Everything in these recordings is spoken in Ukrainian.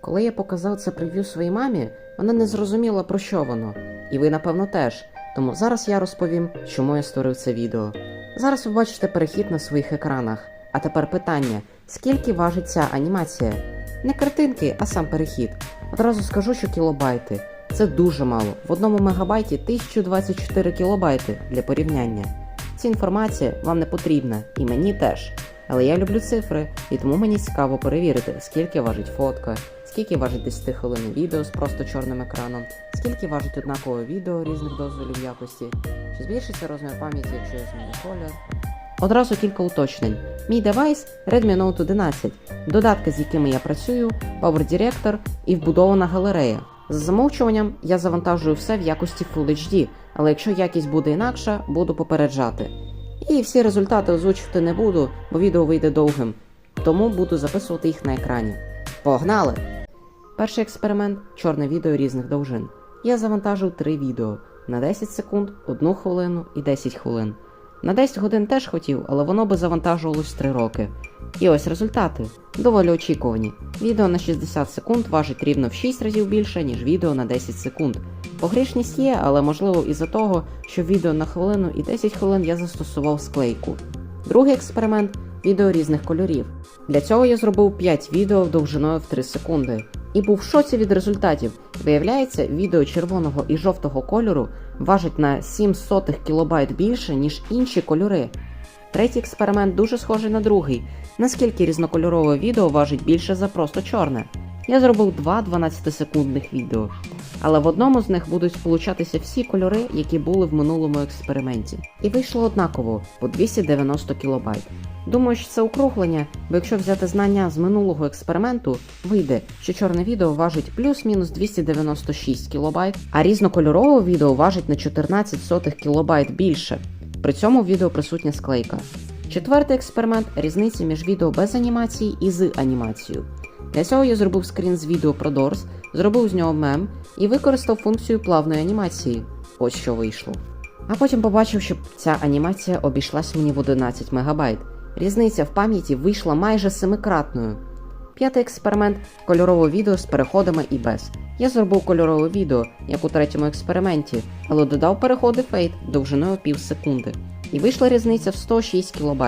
Коли я показав це прев'ю своїй мамі, вона не зрозуміла про що воно, і ви, напевно, теж. Тому зараз я розповім, чому я створив це відео. Зараз ви бачите перехід на своїх екранах. А тепер питання: скільки важить ця анімація? Не картинки, а сам перехід. Одразу скажу, що кілобайти. Це дуже мало. В одному мегабайті 1024 кілобайти для порівняння. Ця інформація вам не потрібна, і мені теж. Але я люблю цифри, і тому мені цікаво перевірити, скільки важить фотка, скільки важить 10 хвилин відео з просто чорним екраном, скільки важить однакове відео різних дозволів якості, чи збільшиться розмір пам'яті, якщо я зміню колір. Одразу кілька уточнень. Мій девайс Redmi Note 11, додатки, з якими я працюю, Power Director і вбудована галерея. За замовчуванням я завантажую все в якості Full HD, але якщо якість буде інакша, буду попереджати. І всі результати озвучувати не буду, бо відео вийде довгим, тому буду записувати їх на екрані. Погнали! Перший експеримент чорне відео різних довжин. Я завантажив три відео на 10 секунд, 1 хвилину і 10 хвилин. На 10 годин теж хотів, але воно би завантажувалось 3 роки. І ось результати. Доволі очікувані. Відео на 60 секунд важить рівно в 6 разів більше, ніж відео на 10 секунд. Погрішність є, але можливо із-за того, що відео на хвилину і 10 хвилин я застосував склейку. Другий експеримент відео різних кольорів. Для цього я зробив 5 відео довжиною в 3 секунди. І був в шоці від результатів. Виявляється, відео червоного і жовтого кольору важить на 7 сотих кілобайт більше, ніж інші кольори. Третій експеримент дуже схожий на другий. Наскільки різнокольорове відео важить більше за просто чорне. Я зробив два 12-секундних відео, але в одному з них будуть сполучатися всі кольори, які були в минулому експерименті. І вийшло однаково по 290 кілобайт. Думаю, що це округлення, бо якщо взяти знання з минулого експерименту, вийде, що чорне відео важить плюс-мінус 296 кілобайт, а різнокольорове відео важить на 14 сотих більше. При цьому в відео присутня склейка. Четвертий експеримент різниця між відео без анімації і з анімацією. Для цього я зробив скрін з відео про Дорс, зробив з нього мем і використав функцію плавної анімації. Ось що вийшло. А потім побачив, що ця анімація обійшлась мені в 11 МБ. Різниця в пам'яті вийшла майже семикратною. П'ятий експеримент кольорове відео з переходами і без. Я зробив кольорове відео, як у третьому експерименті, але додав переходи фейт довжиною пів секунди. І вийшла різниця в 106 кБ.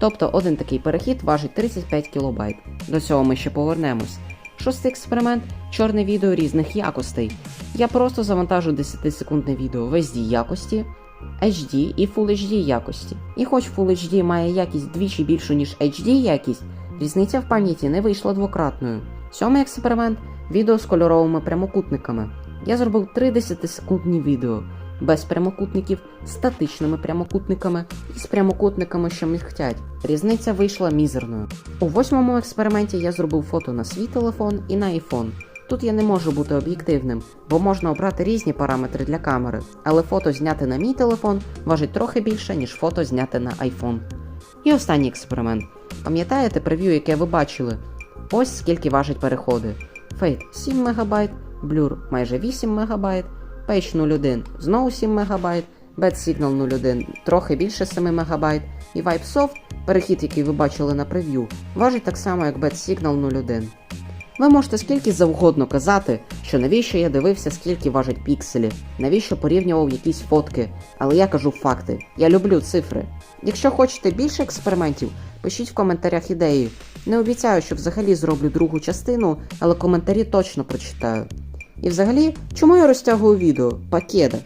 Тобто один такий перехід важить 35 кБ. До цього ми ще повернемось. Шостий експеримент чорне відео різних якостей. Я просто завантажу 10-секундне відео в SD якості, HD і Full HD якості. І хоч Full HD має якість двічі більшу, ніж HD якість, різниця в пам'яті не вийшла двократною. Сьомий експеримент відео з кольоровими прямокутниками. Я зробив 3 10-секундні відео без прямокутників, статичними прямокутниками і з прямокутниками, що мігтять. Різниця вийшла мізерною. У восьмому експерименті я зробив фото на свій телефон і на iPhone. Тут я не можу бути об'єктивним, бо можна обрати різні параметри для камери, але фото зняти на мій телефон важить трохи більше, ніж фото зняти на iPhone. І останній експеримент. Пам'ятаєте прев'ю, яке ви бачили? Ось скільки важать переходи. Fade 7 МБ, Blur майже 8 МБ, Page 01 знову 7 МБ, Bad Signal 01 трохи більше 7 МБ, і Vibe Soft, перехід, який ви бачили на прев'ю, важить так само, як Bad Signal 01. Ви можете скільки завгодно казати, що навіщо я дивився, скільки важать пікселі, навіщо порівнював якісь фотки, але я кажу факти. Я люблю цифри. Якщо хочете більше експериментів, пишіть в коментарях ідеї. Не обіцяю, що взагалі зроблю другу частину, але коментарі точно прочитаю. І взагалі, чому я розтягую відео? Пакеда.